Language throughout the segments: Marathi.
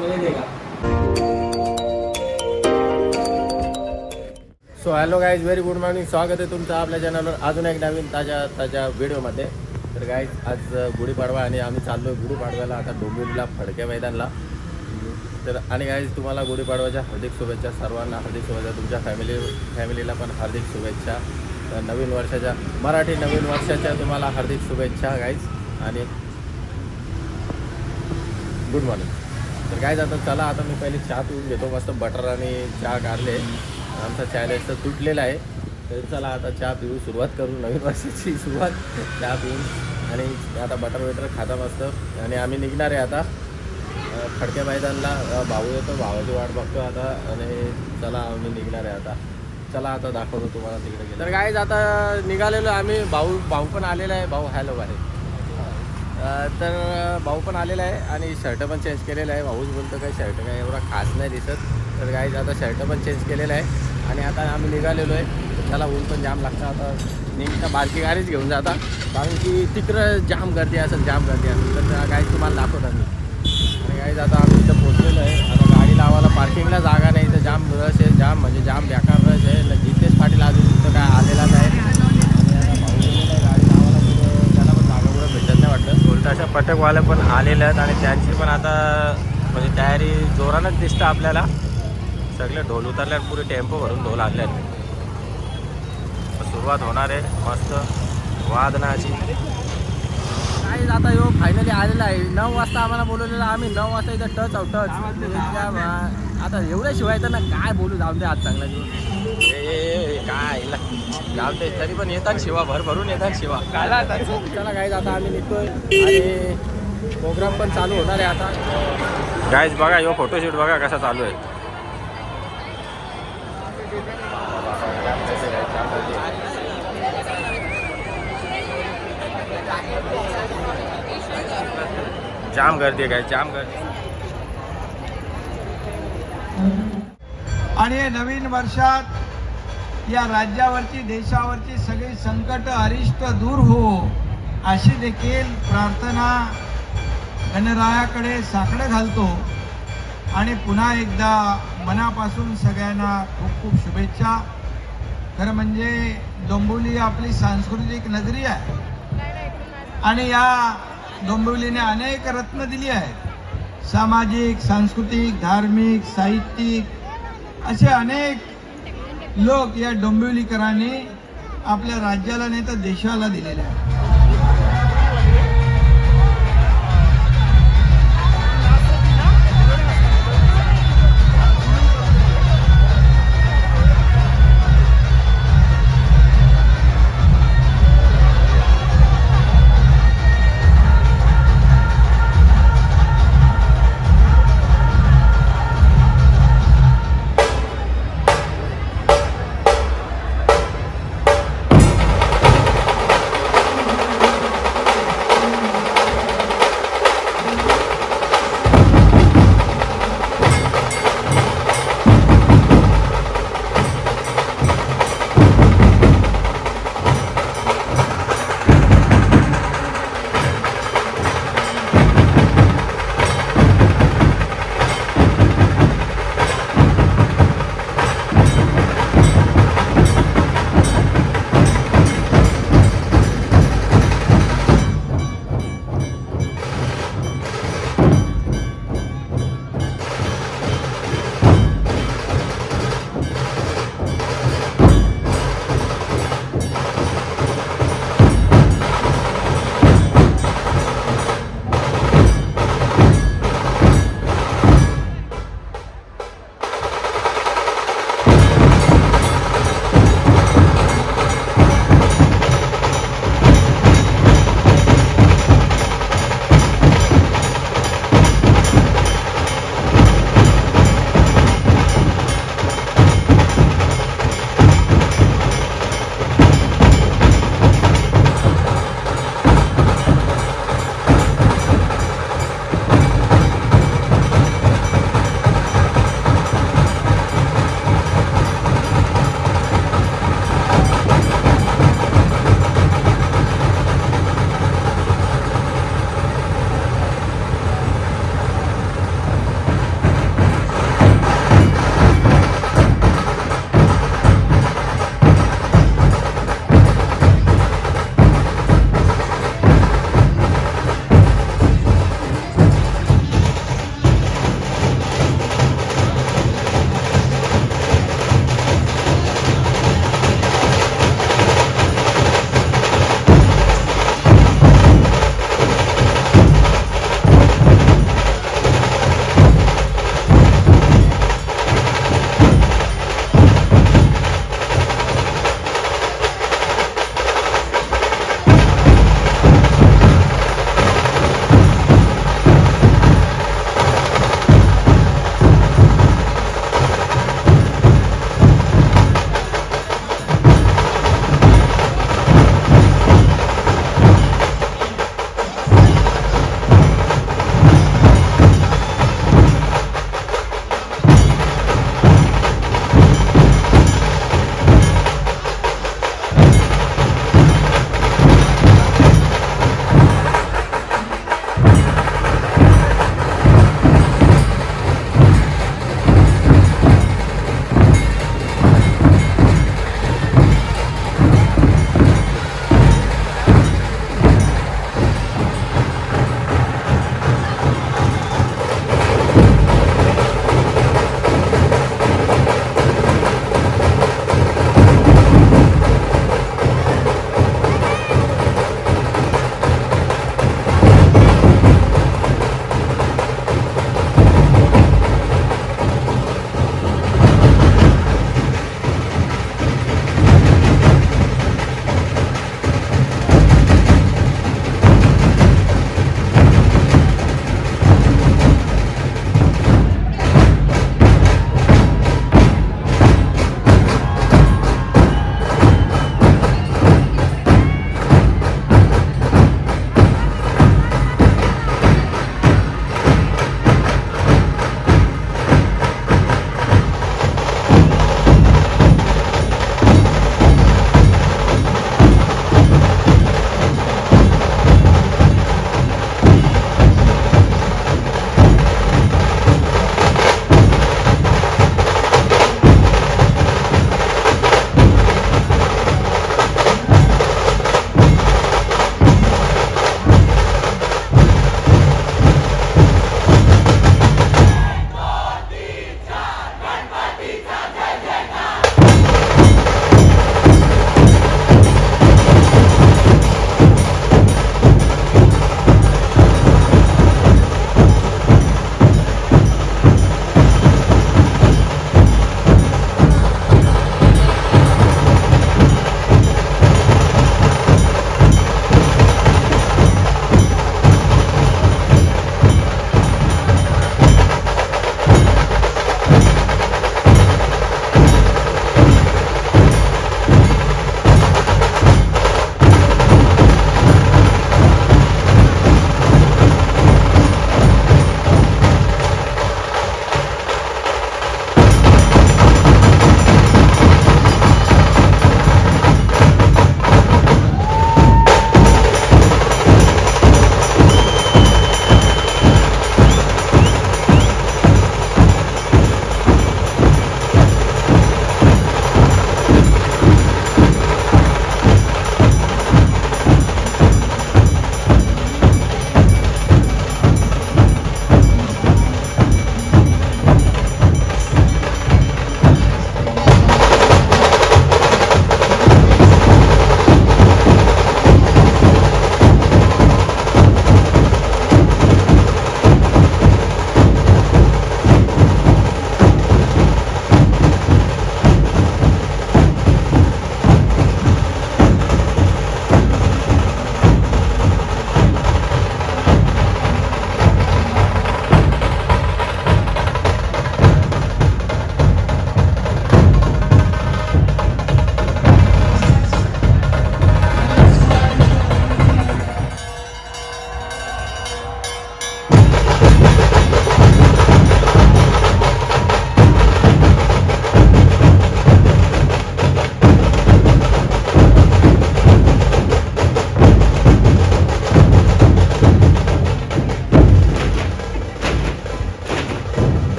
देगा so hello guys very good morning स्वागत आहे तुमचं आपल्या चॅनलवर अजून एक नवीन ताज्या ताज्या व्हिडिओमध्ये तर गाईज आज गुढीपाडवा आणि आम्ही चाललो आहे गुढीपाडव्याला आता डोंबिवलीला फडक्या मैदानला. तर आणि गाईज तुम्हाला गुढीपाडव्याच्या हार्दिक शुभेच्छा. सर्वांना हार्दिक शुभेच्छा. तुमच्या फॅमिली फॅमिलीला पण हार्दिक शुभेच्छा. तर नवीन वर्षाच्या मराठी नवीन वर्षाच्या तुम्हाला हार्दिक शुभेच्छा गाईज आणि गुड मॉर्निंग तर काय जातं चला आता मी पहिले चहा पिऊन घेतो. मस्त बटर आणि चहा काढले. आमचा चॅलेंज तर तुटलेला आहे. तर चला आता चहा पिऊ सुरुवात करू. नवीन वर्षाची सुरुवात. चहा पिऊन आणि आता बटर वेटर खाता मस्त. आणि आम्ही निघणार आहे आता. खडक्या मैदानला. भाऊ येतो. भावाची वाट बघतो आता. आणि चला आम्ही निघणार आहे आता. चला आता दाखवतो तुम्हाला तिकडे गेलं तर काय आता निघालेलो आम्ही. भाऊ भाऊ पण आलेला आहे. भाऊ हॅलो आहे तर भाऊ पण आलेला आहे आणि शर्ट पण चेंज केलेला आहे. भाऊच बोलतो काय शर्ट काय एवढा खास नाही दिसत. तर काही आता शर्ट पण चेंज केलेलं आहे. आणि आता आम्ही निघालेलो आहे. त्याला ऊन पण जाम लागतं. आता नेमका बारकी गाडीच घेऊन जाता. कारण की तिकडं जाम गर्दी असेल जाम गर्दी असेल. तर काही तुम्हाला दाखवत आम्ही. आणि काही आता आम्ही इथं पोचलेलो आहे. आता गाडी लावायला पार्किंगला जागा नाही. तर जाम रस आहे. जाम म्हणजे जाम बेकार रस आहे. जितेश पाटील अजून तिथं काय आलेला नाही आणि आता भाऊ गेलेला आहे गाडी लावायला कुठं त्याला पण जागा कुठं भेटत नाही पटकवाले पण आलेले आहेत आणि त्यांची पण आता म्हणजे तयारी जोरानच दिसतं आपल्याला. सगळे ढोल उतरल्यात पुरे टेम्पो भरून ढोल आणले आहेत सुरुवात होणार आहे मस्त. वादनाची. काय आता यो फायनली आलेला आहे. नऊ वाजता आम्हाला बोलवलेलं आम्ही नऊ वाजता इथं टच आहोत टच आता एवढ्या शिवाय तर ना काय बोलू जाऊ दे आज चांगला दिवस. काय? दे तरी पण येतात शिवा भर भरून येतात शिवा. चला गाईज आता आम्ही निघतोय आणि प्रोग्राम पण चालू होणार आहे आता. गाईज बघा यो फोटोशूट बघा कसा चालू आहे. जाम गर्दी आहे काय जाम गर्दी. आणि या नवीन वर्षात या राज्यावरची देशावरची सगळी संकट अरिष्ट दूर हो. अशी देखील प्रार्थना गणरायाकडे साकडं घालतो. आणि पुन्हा एकदा मनापासून सगळ्यांना खूप खूप शुभेच्छा. खरं म्हणजे डोंबिवली आपली सांस्कृतिक नगरी आहे. आणि या डोंबिवलीने अनेक रत्न दिली आहेत. सामाजिक सांस्कृतिक धार्मिक साहित्यिक असे अनेक लोक या डोंबिवलीकरांनी आपल्या राज्याला नाही तर देशाला दिलेले आहेत.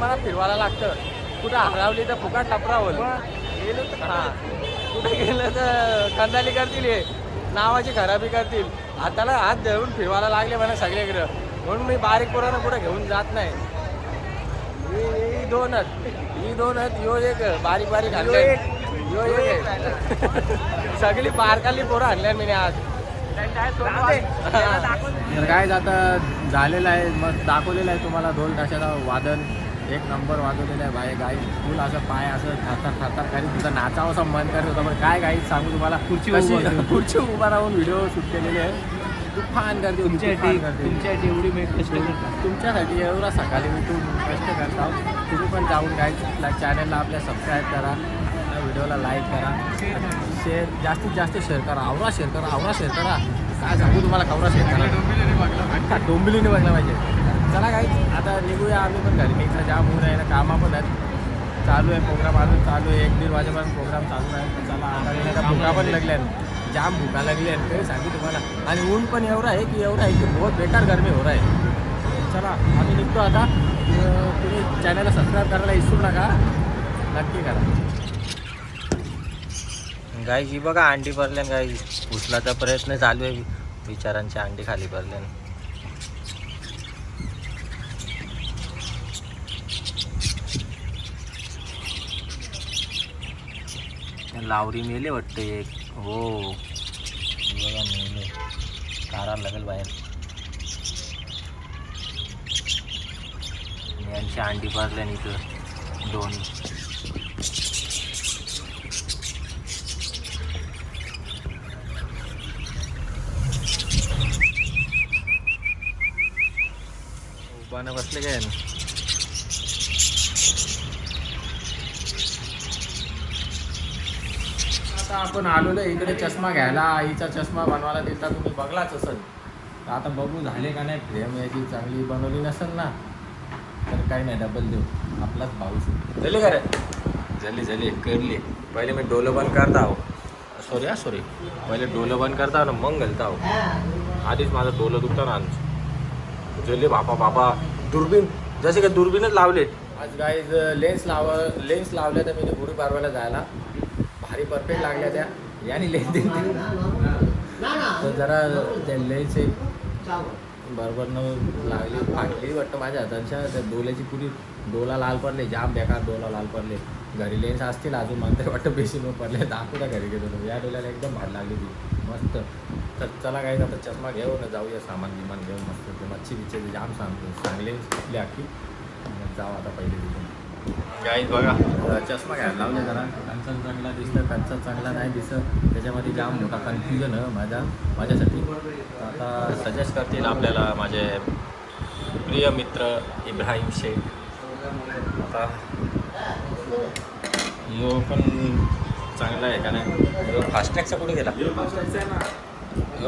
मला फिरवायला लागतं. कुठं हरवली तर फुकाट लपरा होईल हां. कुठे गेलं तर कंदाली करतील हे. नावाची खराबी करतील. हाताला हात धरून फिरवायला लागले मला सगळीकडं म्हणून मी बारीक पोरांना कुठं घेऊन जात नाही. ही ही दोनच ही दोनच यो एक. बारीक बारीक आणले यो एक. सगळी बारकाली पोरं आणल्या मी आज. काय आता झालेलं आहे मग दाखवलेलं आहे तुम्हाला ढोल ताशाचा वादन. एक नंबर वाजवलेलं आहे बाई गाई. फुल असं पाय असं थारथार थारथार काही तुझं नाचावं असं मन करत होतं. पण काय गाई सांगू तुम्हाला खुर्ची खुर्ची उभा राहून व्हिडिओ शूट केलेले आहे. तुफान करते तुमच्यासाठी तुमच्यासाठी एवढी मी कष्ट तुमच्यासाठी एवढा सकाळी मी तू कष्ट करता तुम्ही पण जाऊन काय चॅनलला आपल्या सबस्क्राईब करा. व्हिडिओला लाईक करा. शेअर जास्तीत जास्त शेअर करा. आवरा शेअर करा आवरा शेअर करा. काय सांगू तुम्हाला कवरा शेअर करा. डोंबिलीने बघला पाहिजे. चला काही आता निघूया आम्ही पण घरी. निघता जाम होऊन आहे ना कामा पण आहेत. चालू आहे प्रोग्राम अजून चालू आहे. एक दीड वाजेपर्यंत प्रोग्राम चालू आहे. चला आता भुका पण लागल्या जाम भुका लागली आहे काही सांगू तुम्हाला. आणि ऊन पण एवढं आहे की एवढं आहे की बहुत बेकार गरमी हो रहा आहे. चला आम्ही निघतो आता. तुम्ही चॅनलला सबस्क्राईब करायला विसरू नका. नक्की करा. गाई ही बघा अंडी भरल्यान गाई उचलाचा प्रयत्न चालू आहे. विचारांची अंडी खाली भरल्यान लावरी मेले वाटते. एक हो. बघा मेले. काढायला लागेल बाहेर. यांची अंडी भरल्यान इथं दोन. उभानं बसले काय आता आपण आलेलो आहे इकडे चष्मा घ्यायला. आईचा चष्मा बनवायला दिला तुम्ही बघलाच असेल. तर आता बघू झाले का नाही फ्रेम याची चांगली बनवली नसेल ना तर काही नाही डबल देऊ. आपलाच भाऊ झाले का रे झाली झाली करली. पहिले मी डोलं बंद करता हो. सॉरी हा सॉरी पहिले डोलं बंद करता ना मग घालता हो. आधीच माझं डोलं दुखतं ना आज जोले बापा बापा. दुर्बीन जसे काय दुर्बीनच लावले आज काय लेन्स लाव लेन्स लावल्या तर मी गुढी पारवायला जायला. परफेक्ट लागल्या त्या. याने लेन्स दिली. तर जरा त्या लेन्स एक बरोबर न लागली फाटली वाटतं माझ्या हातांच्या. त्या डोल्याची पुरी डोला लाल पडले जाम बेकार डोला लाल पडले. घरी लेन्स असतील अजून मला तरी वाटतं बेसिन पडले. दाखवू द्या घरी गेलो या डोल्याला एकदम भाड लागली ती. मस्त. तर चला काही आता चष्मा घेऊ ना जाऊया सामान बिमान घेऊन मस्त. ते मच्छी बिच्छी जाम सांगतो चांगले आपली मग जाऊ आता पहिले तिथून. गाईज बघा चष्मा घ्यायला लावले जरा. त्यांचा चांगला दिसतं त्यांचा चांगला नाही दिसत. त्याच्यामध्ये जाम मोठा कन्फ्युजन आहे माझ्या माझ्यासाठी. आता सजेस्ट करतील आपल्याला माझे प्रिय मित्र इब्राहिम शेख. आता यो पण चांगला आहे का नाही? यो फास्टॅगचा कुठे गेला? यो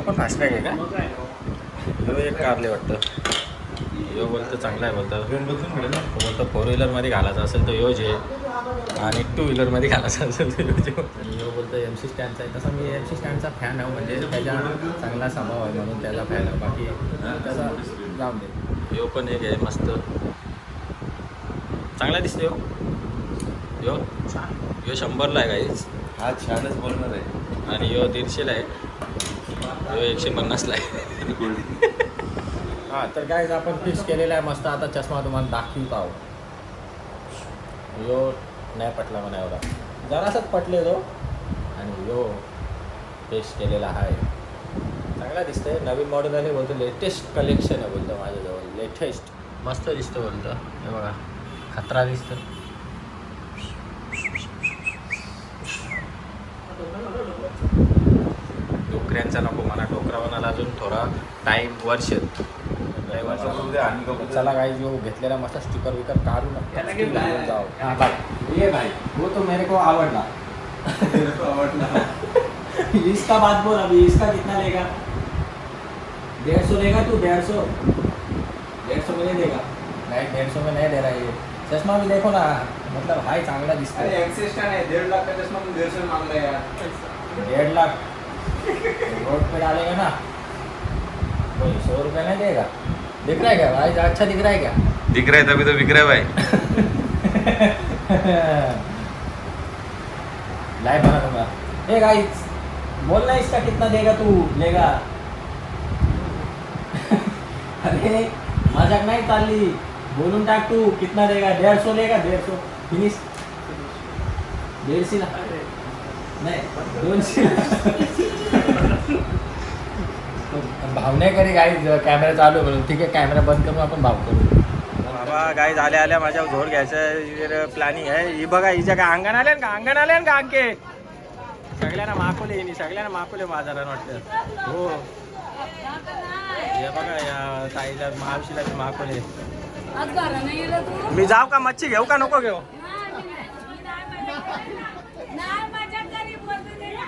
पण फास्टॅग आहे का? यो एक कारले वाटतं. यो बोलतं चांगला आहे बोलतं. बोलतो फोर व्हीलरमध्ये घालायचा असेल तर योज आहे आणि टू व्हीलरमध्ये घालायचा असेल तर योज आणि यो बोलतो एम सी स्टँडचा आहे तसा मी एम सी स्टँडचा फॅन आहे म्हणजे त्याचा चांगला स्वभाव आहे म्हणून त्याचा फॅन आहे. बाकी त्याचा जाऊन दे. यो पण एक आहे मस्त. चांगला दिसतो यो यो. यो शंभरला आहे काहीच हा छानच बोलणार आहे. आणि यो दीडशेला आहे. यो एकशे पन्नासला आहे. हां तर काय आपण फिक्स केलेला आहे मस्त. आता चष्मा तुम्हाला दाखवत आहो यो नाही पटला म्हणा एवढा. जरासाच पटले तो. आणि यो फिक्स केलेला आहे. चांगला दिसतंय. नवीन मॉडेल आहे बोलतो लेटेस्ट कलेक्शन आहे बोलतो माझ्याजवळ. लेटेस्ट मस्त दिसतं बोलतं. हे बघा खतरा दिसतं. डोकऱ्यांचा नको मला डोकरावनाला अजून थोडा टाईम वर्ष. चला गाइस जो घेतलेला मस्त स्टिकर विकर काढू ना. जाओ हाँ भाई ये भाई वो तो मेरे को आवडला. आवडला इसका बात बोल अभी इसका कितना लेगा? डेढ़ सौ लेगा तू डेढ़ सौ? डेढ़ सौ में नहीं देगा। नहीं डेढ़ सौ में नहीं दे रहा है ये। चष्मा भी देखो ना मतलब हाई चांगला दिसतो अरे एक्सेस का नहीं डेढ़ लाख का चश्मा तुम डेढ़ सौ मांग रहे यार। डेढ़ लाख। रोड पे डालेगा ना कोई सौ रुपये नहीं देगा। दिख रहा है क्या भाई? अच्छा दिख रहा है क्या? दिख रहा है तभी तो बिक रहा है भाई। लाइव बना दूँगा। ए गाइस बोलना इसका कितना देगा तू? लेगा। अरे मज़ाक नाही चालली बोलून टाक तू कितना देगा? डेढ़ सौ लेगा डेढ़ सौ। फिनिश दीडशेला नाही दोनशे भाव नाही करी गाई कॅमेरा चालू आहे म्हणून ठीक आहे कॅमेरा बंद करून आपण भाव करू. बाबा गाईज आल्या आल्या माझ्या झोड घ्यायचं प्लॅनिंग आहे. ही बघा हिच्या काय अंगण आले का? अंगण आले का अंके? सगळ्यांना माखवले हिनी सगळ्यांना माखवले बाजारात वाटतं. हो. हे बघा या ताईला मावशीला तू. मी जाऊ का मच्छी घेऊ का? नको घेऊ नाही माझ्या घरी बोलतो ते ना.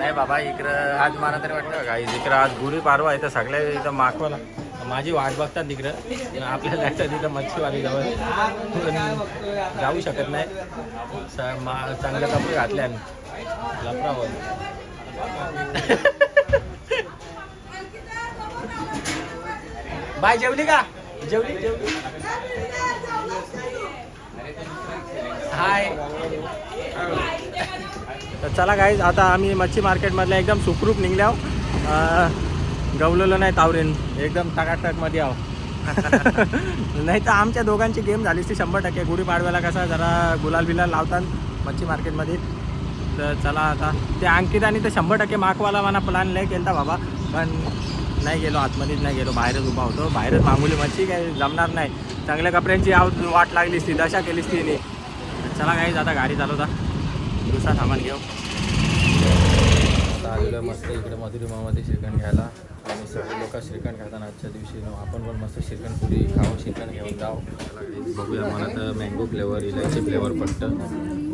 नाही बाबा इकडं आज मला तरी वाटतं काही इकडं आज गुढी पाडवा आहे तर सगळ्या इथं माखवाला माझी वाट बघतात तिकडं. आपल्याला जायचं तिथं मच्छीवाली जवळ. जाऊ शकत नाही. मा- चांगले कपडे घातले आम्ही. लफडा बाय जेवली का? जेवली जेवली. हाय. तर चला गाईज आता आम्ही मच्छी मार्केटमधल्या एकदम सुखरूप निघल्या गवलेलं नाही तावरेन एकदम टकाटकमध्ये आहो. नाही तर आमच्या दोघांची गेम झालीच ती शंभर टक्के. गुढीपाडव्याला कसा जरा गुलाल बिलाल लावतात मच्छी मार्केटमध्ये तर चला आता. ते अंकित आणि ते शंभर टक्के माकवाला मला प्लॅन लय केला बाबा. पण नाही गेलो आतमध्येच नाही गेलो. बाहेरच उभा होतो. बाहेरच मामूली मच्छी काही जमणार नाही. चांगल्या कपड्यांची आव वाट लागलीच ती दशा केलीच तिने चला काहीच आता गाडी चालवता. दुसरा सामान घेऊ. आता आलेलो मस्त इकडे मधुरिमामध्ये श्रीखंड घ्यायला. आणि सगळे लोक श्रीखंड खाताना आजच्या दिवशी. आपण पण मस्त श्रीखंड पुरी खाऊ श्रीखंड घेऊन जाऊ. बघूया मला तर मँगो फ्लेवर इलायची फ्लेवर पडतं काय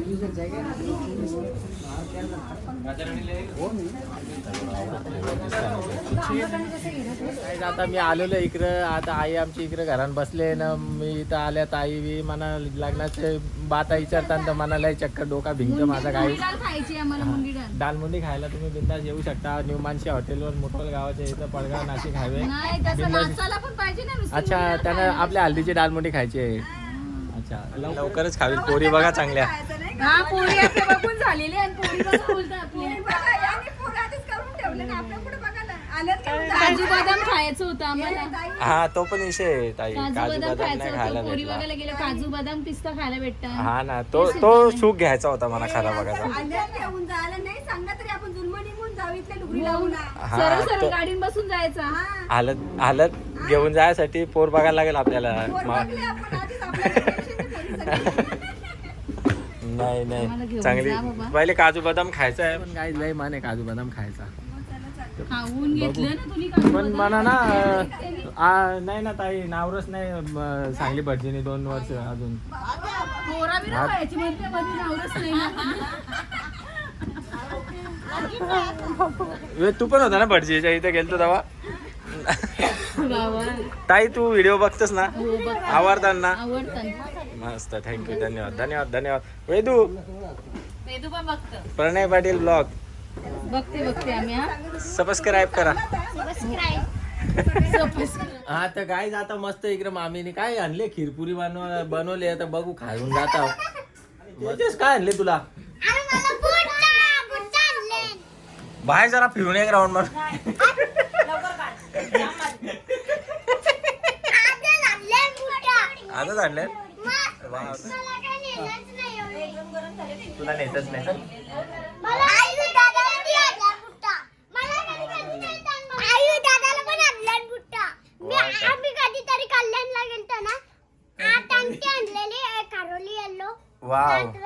आता मी आलेलो इकडं. आता आई आमची इकडे घरात बसले ना. मी इथं आल्यात आई बी मला लग्नाचे बाता विचारतात तर मला लय चक्कर डोका भिंक माझा काही दालमुंडी खायला तुम्ही बिंदास येऊ शकता. न्यूमानशी हॉटेलवर मोठोल गावाच्या इथं पडगाव नाशिक हायवे. अच्छा त्यांना. आपल्या हल्दीची दालमुंडी खायची आहे. अच्छा. लवकरच खावी पोरी बघा चांगल्या. हा आपल्या बघून झालेली आणि पोरी बघा बोलतात आपली. काजू बदाम खायचं होतं आम्हाला. हा तो पण विषय आहे ताई. काजू काजू बदाम नाही खायचं खायला होतं पोरी भेटला. बघायला गेलं काजू बदाम पिस्ता खायला भेटतात. हा ना तो तो सुख घ्यायचा होता मला खरा बघायचा हा, सरळ सरळ तो- गाडीन बसून जायचं. हालत हालत घेऊन जायसाठी पोर बघायला लागेल आपल्याला. मा- नाही नाही. चांगली. पहिले काजू बदाम खायचा आहे. पण काय लय माने काजू बदाम खायचा. खाऊन घेतलं ना तुम्ही काजू पण. मला ना नाही ना ताई नावरच नाही सांगली भटजीने दोन वर्ष अजून. तू पण होता ना भटजीच्या इथे गेलतो तेव्हा? ताई तू व्हिडिओ बघतोस ना? हो आवडताना? मस्त थँक्यू धन्यवाद धन्यवाद धन्यवाद. वेदू? प्रणय पाटील ब्लॉग बघते बघते आम्ही हा. सबस्क्राईब करा. हा तर काय आता मस्त इकडे मामीने काय आणले? खीरपुरी बनव बनवले आता बघू खाऊन जाता. तेच काय आणले तुला? बाहेर जरा फिरून एक राऊंड मार आजच आणले तुला नेतच नाही वाव.